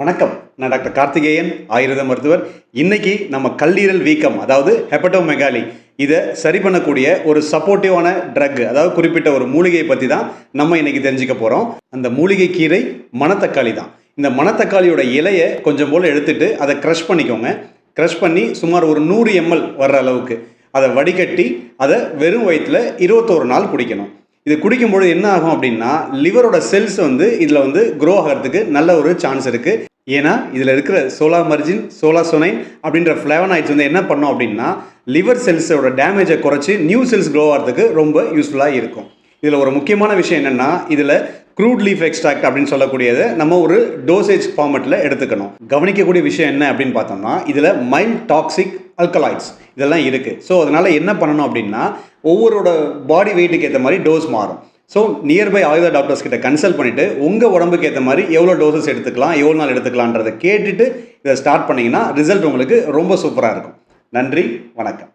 வணக்கம். நான் டாக்டர் கார்த்திகேயன் ஆயுர்வேத மருத்துவர். இன்னைக்கு நம்ம கல்லீரல் வீக்கம் அதாவது ஹெப்படோமெகாலி இதை சரி பண்ணக்கூடிய ஒரு சப்போர்ட்டிவான ட்ரக் அதாவது குறிப்பிட்ட ஒரு மூலிகையை பற்றி தான் நம்ம இன்னைக்கு தெரிஞ்சுக்க போகிறோம் அந்த மூலிகை கீரை மணத்தக்காளி தான். இந்த மணத்தக்காளியோட இலையை கொஞ்சம் போல் எடுத்துட்டு அதை க்ரஷ் பண்ணிக்கோங்க. க்ரஷ் பண்ணி சுமார் ஒரு நூறு எம்எல் வர்ற அளவுக்கு. அதை வடிகட்டி அதை வெறும் வயிற்றில் இருபத்தோரு நாள் குடிக்கணும். இது குடிக்கும்பொழுது என்ன ஆகும் அப்படின்னா லிவரோட செல்ஸ் வந்து இதில் வந்து க்ரோ ஆகிறதுக்கு நல்ல ஒரு சான்ஸ் இருக்குது ஏன்னா இதில் இருக்கிற சோலா மர்ஜின் சோலா சொனைன் அப்படின்ற ஃப்ளேவனாய்ட்ஸ் வந்து என்ன பண்ணோம் அப்படின்னா லிவர் செல்ஸோட டேமேஜை குறைச்சி நியூ செல்ஸ் க்ரோ ஆகிறதுக்கு ரொம்ப யூஸ்ஃபுல்லாக இருக்கும். இதில் ஒரு முக்கியமான விஷயம் என்னென்னா இதில் க்ரூட் லீஃப் எக்ஸ்ட்ராக்ட் அப்படின்னு சொல்லக்கூடியது நம்ம ஒரு டோசேஜ் ஃபார்மெட்டில் எடுத்துக்கணும். கவனிக்கக்கூடிய விஷயம் என்ன அப்படின்னு பார்த்தோம்னா இதில் மைல்ட் டாக்ஸிக் அல்கலாய்ட்ஸ் இதெல்லாம் இருக்குது ஸோ அதனால் என்ன பண்ணணும் அப்படின்னா ஒவ்வொருட பாடி வெயிட்டுக்கு ஏற்ற மாதிரி டோஸ் மாறும். ஸோ நியர்பை ஆயுத டாக்டர்ஸ் கிட்ட கன்சல்ட் பண்ணிவிட்டு உங்கள் உடம்புக்கு ஏற்ற மாதிரி எவ்வளோ டோசஸ் எடுத்துக்கலாம் எவ்வளோ நாள் எடுத்துக்கலான்றதை கேட்டுட்டு இதை ஸ்டார்ட் பண்ணிங்கன்னா ரிசல்ட் உங்களுக்கு ரொம்ப சூப்பராக இருக்கும். நன்றி வணக்கம்.